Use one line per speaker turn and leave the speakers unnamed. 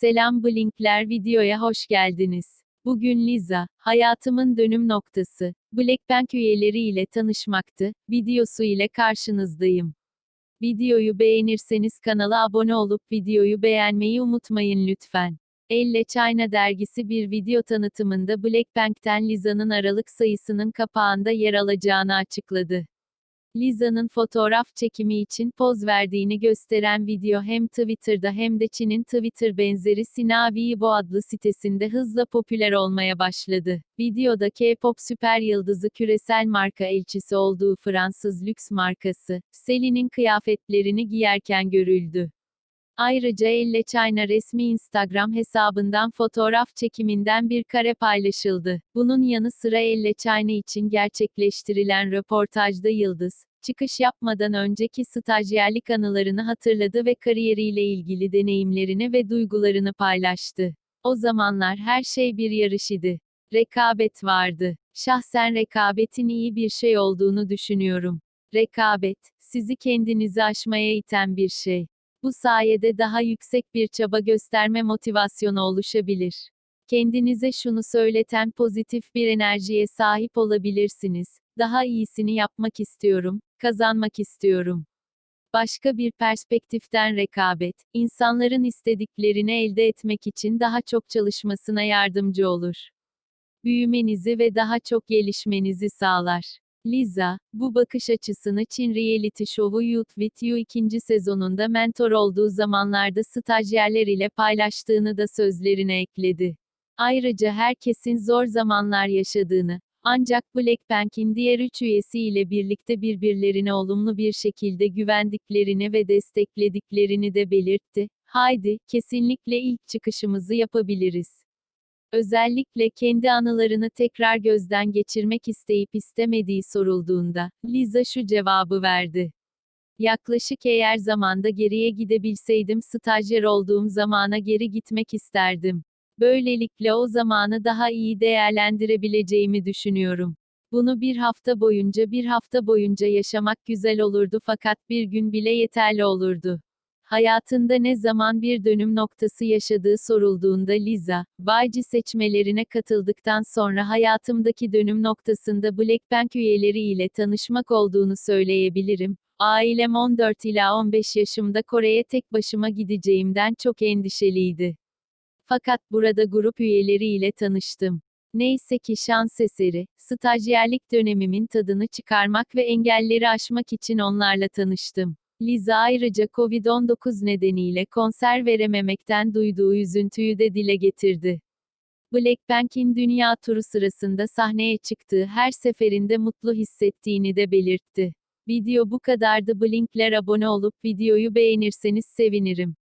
Selam Blinkler videoya hoş geldiniz. Bugün Liza, hayatımın dönüm noktası, Blackpink üyeleri ile tanışmaktı, videosu ile karşınızdayım. Videoyu beğenirseniz kanala abone olup videoyu beğenmeyi unutmayın lütfen. Elle China dergisi bir video tanıtımında Blackpink'ten Liza'nın Aralık sayısının kapağında yer alacağını açıkladı. Liza'nın fotoğraf çekimi için poz verdiğini gösteren video hem Twitter'da hem de Çin'in Twitter benzeri Sina Weibo adlı sitesinde hızla popüler olmaya başladı. Videoda K-pop süper yıldızı küresel marka elçisi olduğu Fransız lüks markası, Celine'in kıyafetlerini giyerken görüldü. Ayrıca Elle China resmi Instagram hesabından fotoğraf çekiminden bir kare paylaşıldı. Bunun yanı sıra Elle China için gerçekleştirilen röportajda Yıldız, çıkış yapmadan önceki stajyerlik anılarını hatırladı ve kariyeriyle ilgili deneyimlerini ve duygularını paylaştı. O zamanlar her şey bir yarış idi. Rekabet vardı. Şahsen rekabetin iyi bir şey olduğunu düşünüyorum. Rekabet, sizi kendinizi aşmaya iten bir şey. Bu sayede daha yüksek bir çaba gösterme motivasyonu oluşabilir. Kendinize şunu söyleten pozitif bir enerjiye sahip olabilirsiniz. Daha iyisini yapmak istiyorum, kazanmak istiyorum. Başka bir perspektiften rekabet, insanların istediklerini elde etmek için daha çok çalışmasına yardımcı olur. Büyümenizi ve daha çok gelişmenizi sağlar. Liza, bu bakış açısını Çin reality şovu Youth With You ikinci sezonunda mentor olduğu zamanlarda stajyerler ile paylaştığını da sözlerine ekledi. Ayrıca herkesin zor zamanlar yaşadığını, ancak Blackpink'in diğer üç üyesiyle birlikte birbirlerine olumlu bir şekilde güvendiklerini ve desteklediklerini de belirtti. Haydi, kesinlikle ilk çıkışımızı yapabiliriz. Özellikle kendi anılarını tekrar gözden geçirmek isteyip istemediği sorulduğunda, Liza şu cevabı verdi. Yaklaşık eğer zamanda geriye gidebilseydim stajyer olduğum zamana geri gitmek isterdim. Böylelikle o zamanı daha iyi değerlendirebileceğimi düşünüyorum. Bunu bir hafta boyunca bir hafta boyunca yaşamak güzel olurdu fakat bir gün bile yeterli olurdu. Hayatında ne zaman bir dönüm noktası yaşadığı sorulduğunda Liza, Bayci seçmelerine katıldıktan sonra hayatımdaki dönüm noktasında Blackpink üyeleri ile tanışmak olduğunu söyleyebilirim. Ailem 14 ila 15 yaşımda Kore'ye tek başıma gideceğimden çok endişeliydi. Fakat burada grup üyeleri ile tanıştım. Neyse ki şans eseri, stajyerlik dönemimin tadını çıkarmak ve engelleri aşmak için onlarla tanıştım. Liza ayrıca Covid-19 nedeniyle konser verememekten duyduğu üzüntüyü de dile getirdi. Blackpink'in dünya turu sırasında sahneye çıktığı her seferinde mutlu hissettiğini de belirtti. Video bu kadardı Blinkler abone olup videoyu beğenirseniz sevinirim.